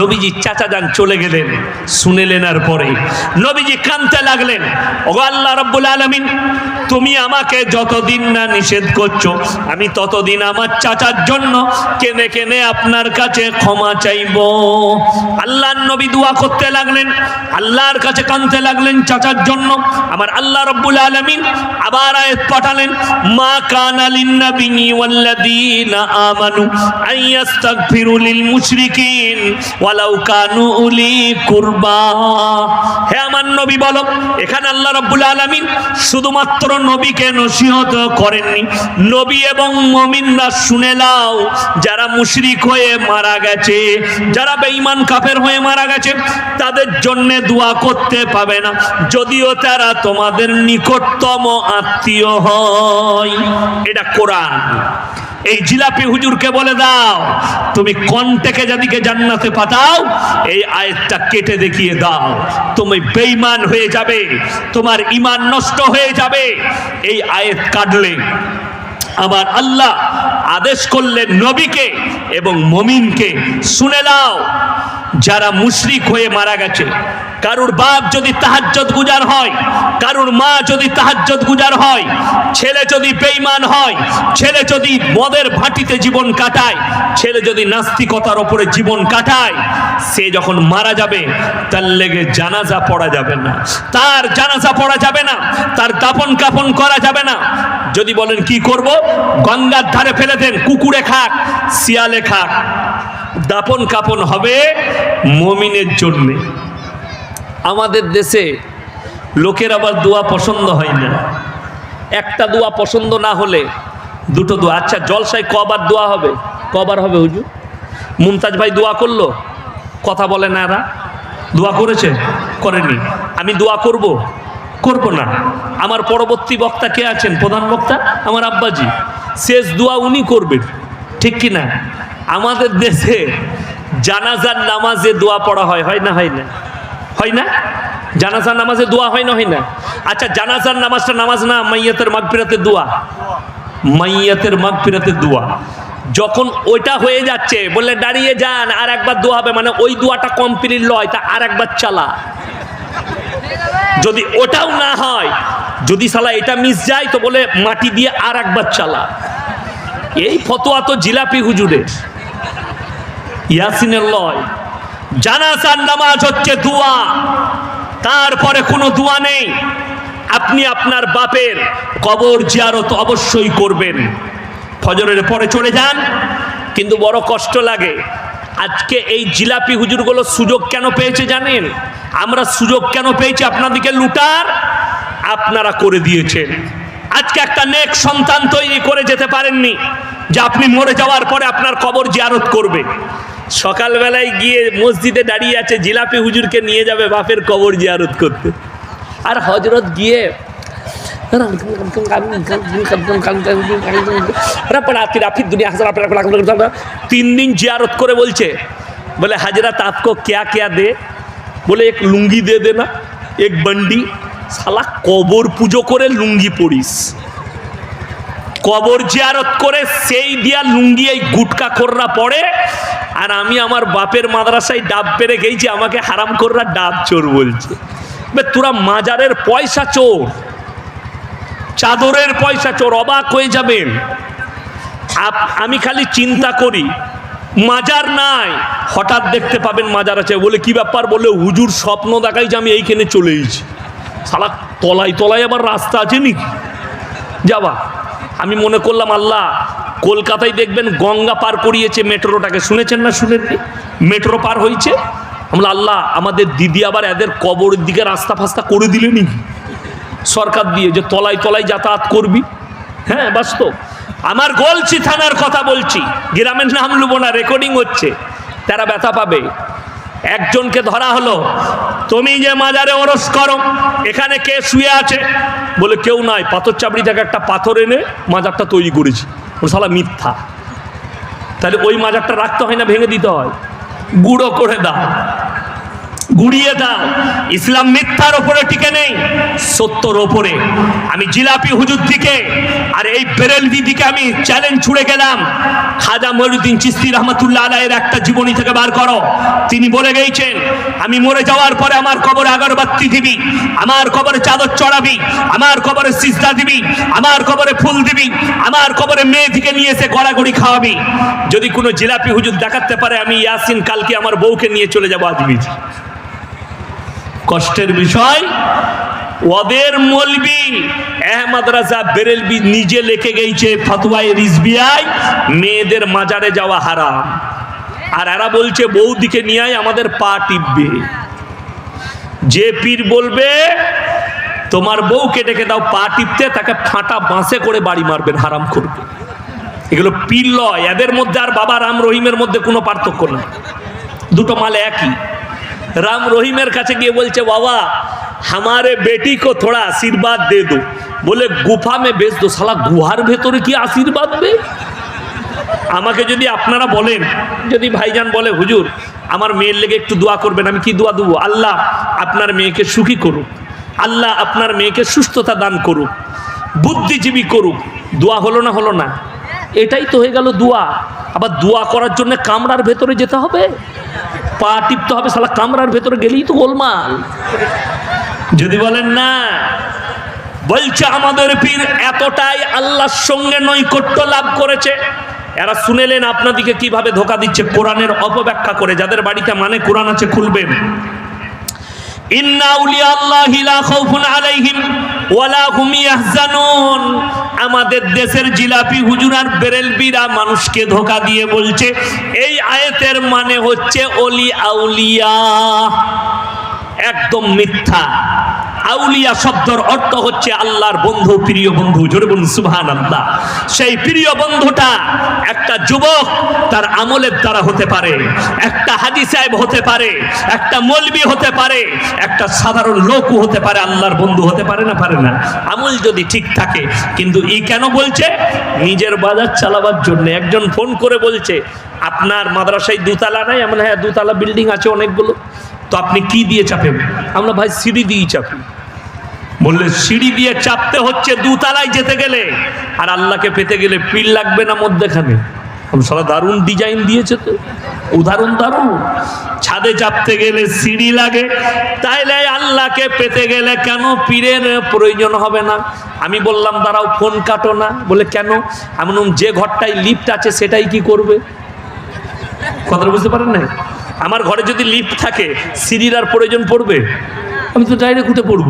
নবীজি চাচা যান চলে গেলেন, শুনেলেন আর পরে। নবীজি কানতে লাগলেন ও আল্লাহ রব্বুল আলমিন, তুমি আমাকে যতদিন না নিষেধ করছ, আমি ততদিন আমার চাচার জন্য কেনে কেনে আপনার কাছে ক্ষমা চাইব। আল্লাহর নবী দোয়া করতে লাগলেন, আল্লাহর কাছে কানতে লাগলেন চাচার জন্য। আমার আল্লাহ রব্বুল আলমিন আবার আয়াত পাঠালেন, মা কানা লিন্নাবিয়্যি ওয়াল্লাযীনা আমানু আইয়াস্তাগফিরু লিল মুশরিকিন। ওয়ালাউ কানু আমার নবী বলো, এখানে আল্লাহ শুধুমাত্র নবীকে নসিহত করেননি। নবী এবং মুমিনরা শুনে যারা মুশরিক হয়ে মারা গেছে, যারা বেঈমান কাফের হয়ে মারা গেছে, তাদের জন্য দোয়া করতে পাবে না। যদিও তারা তোমাদের নিকটতম আত্মীয় হয়। এটা কোরআন। এই জিলাপি হুজুরকে বলে দাও, তুমি কন্টেকে যাদিকে জান্নাতে পাঠাও, এই আয়াতটা কেটে দেখিয়ে দাও। তুমি বেঈমান হয়ে যাবে, তোমার ইমান নষ্ট হয়ে যাবে। এই আয়াত কাটলে আবার আল্লাহ আদেশ করলেন নবীকে এবং মমিনকে। শুনে নাও, যারা মুশরিক হয়ে মারা গেছে কারুর বাপ যদি তাহাজ্জত গুজার হয়, কারুর মা যদি তাহাজ্জত গুজার হয়, ছেলে যদি বেঈমান হয়, ছেলে যদি মদের ভাটিতে জীবন কাটায়, ছেলে যদি নাস্তিকতার ওপরে জীবন কাটায়, সে যখন মারা যাবে, তার লেগে জানাজা পড়া যাবে না। তার জানাজা পড়া যাবে না, তার দাপন কাপন করা যাবে না। যদি বলেন, কি করব? গঙ্গার ধারে ফেলে দেন, কুকুরে খাক, শিয়ালে খাক। দাপন কাপন হবে মমিনের জন্যে। আমাদের দেশে লোকের আবার দোয়া পছন্দ হয় না। একটা দোয়া পছন্দ না হলে দুটো দোয়া। আচ্ছা জলসায় কবার দোয়া হবে? কবার হবে হুজুর? মুমতাজ ভাই দোয়া করল? কথা বলে না এরা। দোয়া করেছে? করেনি। আমি দোয়া করব? করব না। আমার পরবর্তী বক্তা কে আছেন? প্রধান বক্তা? আমার আব্বাজি। শেষ দোয়া উনি করবেন ঠিক কি না? আমাদের দেশে জানাজার নামাজে দোয়া পড়া হয় হয় না হয় না? হয় না? জানাজার নামাজে দোয়া হয় না হয় না? আচ্ছা জানাজার নামাজটা নামাজ না, মাইয়াতের মাগফিরাতের দোয়া? মাইয়াতের মাগফিরাতের দোয়া। যখন ওইটা হয়ে যাচ্ছে, বললে, দাঁড়িয়ে যান, আর একবার দোয়া হবে। মানে ওই দোয়াটা কমপ্লিট লয়, তা আর একবার চালা। যদি ওটাও না হয়, যদি সালা এটা মিস যায়, তো বলে মাটি দিয়ে আর একবার চালা। এই ফতোয়া তো জিলাপি হুজুরের। ইয়াসিনের লয়। জানাজার নামাজ হচ্ছে দোয়া। তারপরে কোনো দোয়া নেই। আপনি আপনার বাপের কবর জিয়ারত অবশ্যই করবেন। ফজরের পরে চলে যান, কিন্তু বড় কষ্ট লাগে। আজকে এই জিলাপি হুজুরগুলো সুযোগ কেন পেয়েছে জানেন? আমরা সুযোগ কেন পেয়েছি আপনাদেরকে লুটার? আপনারা করে দিয়েছেন। আজকে একটা নেক সন্তান তৈরি করে যেতে পারেননি, যে আপনি মরে যাওয়ার পরে আপনার কবর জিয়ারত করবে। সকালবেলায় গিয়ে মসজিদে দাঁড়িয়ে আছে, জিলাপি হুজুরকে নিয়ে যাবে বাপের কবর জিয়ারত করতে। আর হজরত গিয়ে, তিন দিন জিয়ারত করে বলছে, বলে হাজরা আপকো কে ক্যা দে? বলে, এক লুঙ্গি দে না এক বন্ডি শালা কবর পুজো করে লুঙ্গি পড়িস কবর জিয়ারত করে সেই দিয়া লুঙ্গি এই গুটকা কররা পড়ে, আর আমি আমার বাপের মাদ্রাসায় ডাব পেরে গেছি আমাকে হারাম কররা ডাব চোর বলছে। তোরা মাজারের পয়সা চোর, চাদরের পয়সা চোর, অবাক হয়ে যাবেন। আমি খালি চিন্তা করি, মাজার নাই। হঠাৎ দেখতে পাবেন মাজার আছে, বলে কি ব্যাপার? বলে হুজুর স্বপ্ন দেখাই যে আমি এইখানে চলে এসেছি। সালা তলায় তলায় আবার রাস্তা আছে নাকি যাবা। আমি মনে করলাম, আল্লাহ, কলকাতায় দেখবেন গঙ্গা পার করিয়েছে মেট্রোটাকে। শুনেছেন না শুনেননি? মেট্রো পার হয়েছে? আমরা আল্লাহ, আমাদের দিদি আবার এদের কবরের দিকে রাস্তা ফাস্তা করে দিলেনি সরকার দিয়ে যে তলায় তলায় যাতায়াত করবি। হ্যাঁ বাস্তব। আমার গলছি থানার কথা বলছি। গ্রামের নাম লুবো না, রেকর্ডিং হচ্ছে। তারা ব্যথা পাবে। একজনকে ধরা হলো। তুমি যে মাজারে ওরস করো, এখানে কে শুয়ে আছে? বলে, কেউ নাই, পাথর চাপড়ি থেকে একটা পাথর এনে মাজারটা তৈরি করেছি। ওর শালা মিথ্যা। তাহলে ওই মাজারটা রাখতে হয় না, ভেঙে দিতে হয়। গুঁড়ো করে দাও। গুড়িয়ে দাও। ইসলাম মিথ্যার ওপরে টিকে নেই, সত্যর ওপরে। আমি জিলাপি হুজুর দিকে আর এই বেরেলভি দিকে আমি চ্যালেঞ্জ ছুড়ে গেলাম। খাজা মহিউদ্দিন চিস্তি রহমতুল্লাহ আলাইয়ের একটা জীবনী থেকে বার করো। তিনি বলে গেছেন আমি মরে যাওয়ার পরে আমার কবরে আগরবাতি দিবি, আমার কবরে চাদর চড়াবি, আমার কবরে সিজদা দিবি, আমার কবরে ফুল দিবি, আমার কবরে মেয়ে থেকে নিয়ে এসে গড়াগড়ি খাওয়াবি। যদি কোনো জিলাপি হুজুর দেখাতে পারে, আমি ইয়াসিন কালকে আমার বউকে নিয়ে চলে যাব আজমির কষ্টের বিষয়। ওদের মলবি আহমদ রাজা বেরেলবি নিজে লেখে গেছে ফতোয়ায় রিজবিয়ায়, মেয়েদের মাজারে যাওয়া হারাম। আর এরা বলছে, বৌদিকে নিয়ে আমাদের পা টিপবে। যে পীর বলবে, তোমার বউ কেটে দাও পা টিপতে, তাকে ফাঁটা বাঁশে করে বাড়ি মারবেন, হারাম করবে। এগুলো পীর লয়, এদের মধ্যে আর বাবা রাম রহিমের মধ্যে কোনো পার্থক্য নেই। দুটো মালে একই। রাম রহিমের কাছে গিয়ে বলছে, বাবা, হামারে বেটি কো থোড়া আশীর্বাদ দে দো। বলে, গুফা মে বেশ দো সালা গুহার ভেতরে কি আশীর্বাদ দে? আমাকে যদি আপনারা বলেন, যদি ভাইজান বলে, হুজুর, আমার মেয়ের লেগে একটু দোয়া করবেন, আমি কি দোয়া দেবো? আল্লাহ আপনার মেয়েকে সুখী করুক। আল্লাহ আপনার মেয়েকে সুস্থতা দান করুক। বুদ্ধিজীবী করুক। দোয়া হলো না হলো না? এটাই তো হয়ে গেল দোয়া। আবার দোয়া করার জন্য কামরার ভেতরে যেতে হবে? পা টিপতে হবে সালা কামরার ভেতরে গেলেই তো গোলমাল। যদি বলেন না, বলছে আমাদের পীর, এতটাই আল্লাহর সঙ্গে নৈকট্য লাভ করেছে। এরা শুনেলেন আপনাদিকে কীভাবে ধোকা দিচ্ছে, কোরআনের অপব্যাখ্যা করে। যাদের বাড়িতে মানে কোরআন আছে, খুলবেন। ইন্না উলিয়া আল্লাহি লা খাউফুন আলাইহিম ওয়ালা হুম ইয়াহজানুন। আমাদের দেশের জিলাপি হুজুর আর বেরেলবিরা মানুষকে ধোকা দিয়ে বলছে, এই আয়াতের মানে হচ্ছে অলি আউলিয়া। একদম মিথ্যা। আউলিয়া শব্দর অর্থ হচ্ছে আল্লাহর বন্ধু, প্রিয় বন্ধু, জোরে বলুন আল্লাহ সেই প্রিয় বন্ধুটা একটা যুবক, তার আমলের দ্বারা হতে পারে, একটা হাজি সাহেব হতে পারে, একটা মলবি হতে পারে, একটা সাধারণ লোকও হতে পারে, আল্লাহর বন্ধু হতে পারে না পারে না। আমল যদি ঠিক থাকে, কিন্তু ই কেন বলছে? নিজের বাজার চালাবার জন্য। একজন ফোন করে বলছে, আপনার মাদ্রাসায় দুতলা নাই? আমরা হ্যাঁ দুতলা বিল্ডিং আছে অনেকগুলো। তো আপনি কি দিয়ে চাপেন? আমরা ভাই সিঁড়ি দিয়েই চাপি। বললে সিঁড়ি দিয়ে চাপতে হচ্ছে দুতলায় যেতে গেলে। আর আল্লাহকে পেতে গেলে পিল লাগবে না মধ্যেখানে। সারা দারুণ ডিজাইন দিয়েছে তো। উদাহরণ দারুণ। ছাদে চাপতে গেলে সিঁড়ি লাগে। তাইলে আল্লাহকে পেতে গেলে কেন পীরের প্রয়োজন হবে না? আমি বললাম দাঁড়াও ফোন কাটো না। বলে কেন? বললাম, যে ঘরটায় লিফট আছে সেটাই কি করবে? কথাটা বুঝতে পারেন না আমার ঘরে যদি লিফট থাকে, সিঁড়ির আর প্রয়োজন পড়বে? আমি তো ডাইরেক্ট উঠে পড়ব।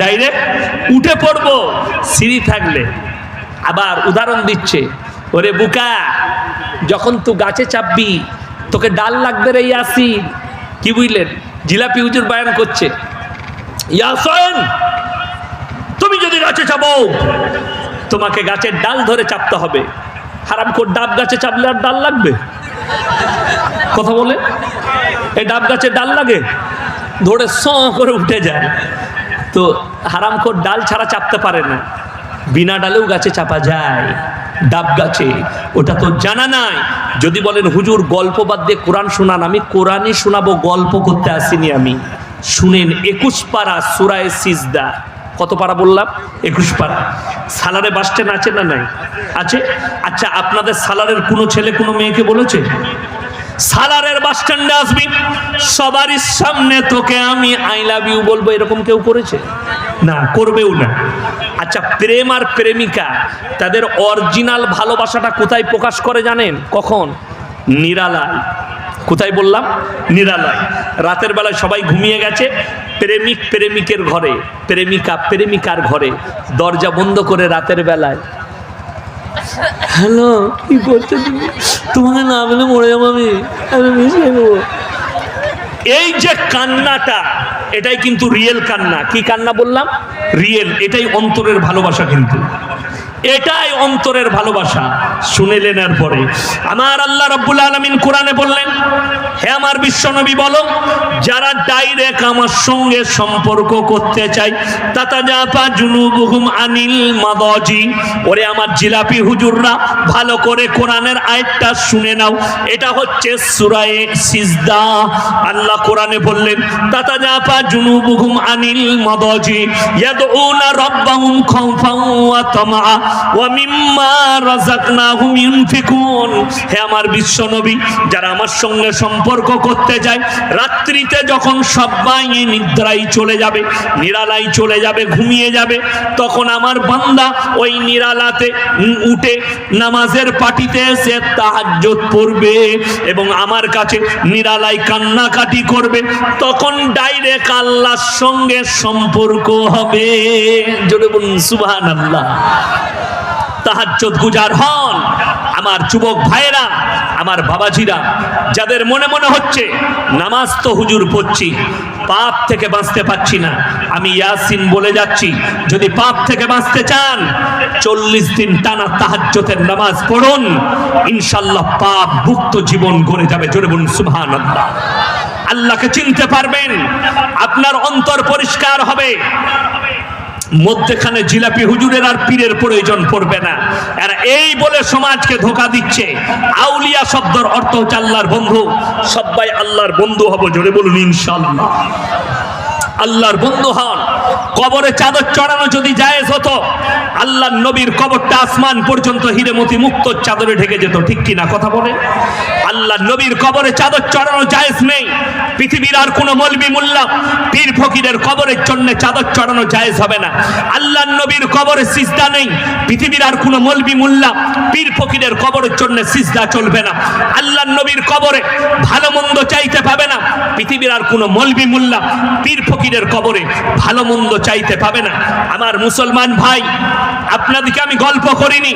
ডাইরেক্ট উঠে পড়ব, সিঁড়ি থাকলে। আবার উদাহরণ দিচ্ছে, ওরে বুকা, যখন তুই গাছে চাপবি, তোকে ডাল লাগবে রে ইয়াসি কি বুঝলেন? জিলাপি হুজুর বায়ান করছে, ইয়াসন, তুমি যদি গাছে চাপো, তোমাকে গাছের ডাল ধরে চাপতে হবে। হারাম করে ডাব গাছে চাপলে আর ডাল লাগবে? কথা বলে? এই ডাব গাছের ডাল লাগে? ধরে স করে উঠে যায়। তো হারাম হারামখোর ডাল ছাড়া চাপতে পারে না। বিনা ডালেও গাছে চাপা যায়। ডাব গাছে। ওটা তো জানা নাই। যদি বলেন, হুজুর, গল্প বাদ দিয়ে কোরআন শোনান, আমি কোরআনই শোনাবো, গল্প করতে আসিনি আমি। শুনেন, একুশ পারা সুরায় সিজদা। কত পারা বললাম? একুশ পারা। সালারে বাস স্ট্যান্ড আছে না নাই? আছে? আচ্ছা আপনাদের সালারের কোনো ছেলে, কোনো মেয়েকে বলেছে? সালারের বাস স্ট্যান্ডে আসবি। সবারই সামনে তোকে আমি আই লাভ ইউ বলব। এরকম কেউ করেছে? না, করবেও না। আচ্ছা প্রেম আর প্রেমিকা, তাদের অরিজিনাল ভালোবাসাটা কোথায় প্রকাশ করে জানেন? কখন? নিরালায়। কোথায় বললাম? নিরালয়। রাতের বেলায় সবাই ঘুমিয়ে গেছে, প্রেমিক প্রেমিকের ঘরে, প্রেমিকা প্রেমিকার ঘরে, দরজা বন্ধ করে রাতের বেলায়। হ্যালো, কি করছ তুমি? তোমাকে না পেলে মরে যাব আমি আমি মিশিয়ে নেব। এই যে কান্নাটা, এটাই কিন্তু রিয়েল কান্না। কি কান্না বললাম? রিয়েল এটাই অন্তরের ভালোবাসা কিন্তু। এটাই অন্তরের ভালোবাসা। শুনেলেন এরপরে আমার আল্লাহ রব্বুল আলমিন কোরআনে বললেন, হে আমার বিশ্বনবী বলো, যারা ডাইরেক্ট আমার সঙ্গে সম্পর্ক করতে চায় তাতা জাপা জুনুবুহুম আনিল মাদাজি। ওরে আমার জিলাপি হুজুররা, ভালো করে কোরআনের আয়াতটা শুনে নাও। এটা হচ্ছে সূরায়ে সিজদা। আল্লাহ কোরআনে বললেন তাতা জাপা জুনুবুহুম আনিল মাদাজি, ইয়াদউনা রাব্বাহুম খাউফান ওয়া তামআ, ওয়া মিম্মা আমার বিশ্বনবী, যারা আমার সঙ্গে সম্পর্ক করতে যায়, রাত্রিতে যখন সবাই নিদ্রায় চলে যাবে নিরালাই চলে যাবে, ঘুমিয়ে যাবে, তখন আমার বান্দা ওই নিরালাতে উঠে নামাজের পাটিতে এসে তাহাজ্জুদ পড়বে এবং আমার কাছে নিরালাই কান্নাকাটি করবে। তখন ডাইরেক্ট আল্লাহর সঙ্গে সম্পর্ক হবে। জোরে বলুন, সুবহানাল্লাহ। তাহাজ্জুদ গুজার হন। আমার যুবক ভাইয়েরা, আমার বাবাজিরা, যাদের মনে মনে হচ্ছে, নামাজ তো হুজুর পড়ছি, পাপ থেকে বাঁচতে পারছি না। আমি ইয়াসিন বলে যাচ্ছি, যদি পাপ থেকে বাঁচতে চান, চল্লিশ দিন টানা তাহাজ্জতের নামাজ পড়ুন। ইনশাল্লাহ পাপ মুক্ত জীবন গড়ে যাবে। জোরে বলুন, সুবহানাল্লাহ। আল্লাহকে চিনতে পারবেন, আপনার অন্তর পরিষ্কার হবে। মধ্যখানে জিলাপি হুজুরের আর পীরের প্রয়োজন পড়বে না। আর এই বলে সমাজকে ধোকা দিচ্ছে। আউলিয়া শব্দের অর্থ হচ্ছে আল্লাহর বন্ধু। সবাই আল্লাহর বন্ধু হব, জোরে বলুন ইনশাল্লাহ আল্লাহর বন্ধু হন। কবরে চাদর চড়ানো যদি জায়েজ হতো, আল্লাহর নবীর কবরটা আসমান পর্যন্ত হিরেমতি মুক্ত চাদরে ঢেকে যেত। ঠিক কিনা কথা বলে? আল্লাহ নবীর কবরে চাদর চড়ানো জায়েজ কোনো মলবি মোল্লা পীর ফকিরের কবরের জন্য চাদর চড়ানো জায়েজ হবে না। আল্লাহ নবীর কবরে সিজদা নেই। পৃথিবীর আর কোনো মলবি মোল্লা পীর ফকিরের কবরের জন্য সিজদা চলবে না। আল্লাহ নবীর কবরে ভালো মন্দ চাইতে পাবে না। পৃথিবীর আর কোনো মলবি মোল্লা পীর ফকিরের কবরে ভালো মন্দ চাইতে পাবে না। আমার মুসলমান ভাই, আপনাদেরকে আমি গল্প করিনি।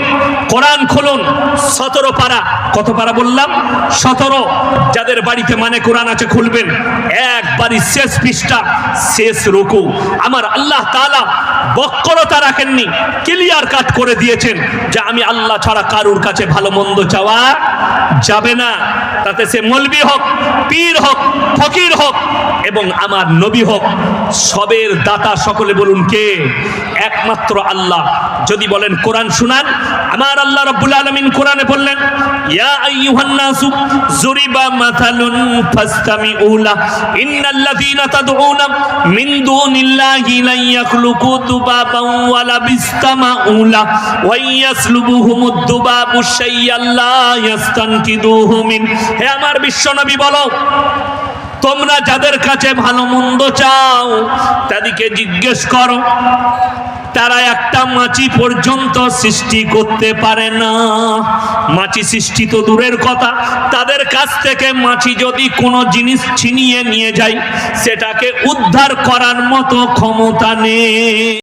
কোরআন খুলুন, সতেরো পারা। কত পারা বললাম? সতেরো। যাদের বাড়িতে মানে কোরআন আছে খুলবেন। একবারই শেষ পৃষ্ঠা, শেষ রুকু। আমার আল্লাহ তাআলা বক্রতা রাখেননি ক্লিয়ার কাট করে দিয়েছেন যে আমি আল্লাহ ছাড়া কারুর কাছে ভালো মন্দ চাওয়া যাবে না। তাতে সে মলবি হোক, পীর হোক, ফকির হোক এবং আমার নবী হোক, সবের দাতা সকলে বলুন কে? একমাত্র আল্লাহ। যদি বলেন কোরআন শুনান, আমার আল্লাহ রাব্বুল আলামিন কোরআনে বললেন, ইয়া আইয়ুহান নাসু জুরিবা মাথালুন ফাসতামিউ লা ইন্নাল্লাযীনা তাদউনা মিন দুনিল্লাহি লা ইয়াখলুকু দুবাবান মিন হে আমার বলো, তোমরা যাদের কাছে ভালো মন্দ চাও, তাদেরকে জিজ্ঞেস করো, তারা একটা মাছি পর্যন্ত সৃষ্টি করতে পারে না। মাছি সৃষ্টি তো দূরের কথা। তাদের কাছ থেকে মাছি যদি কোনো জিনিস ছিনিয়ে নিয়ে যায়, সেটাকে উদ্ধার করার মতো ক্ষমতা নেই।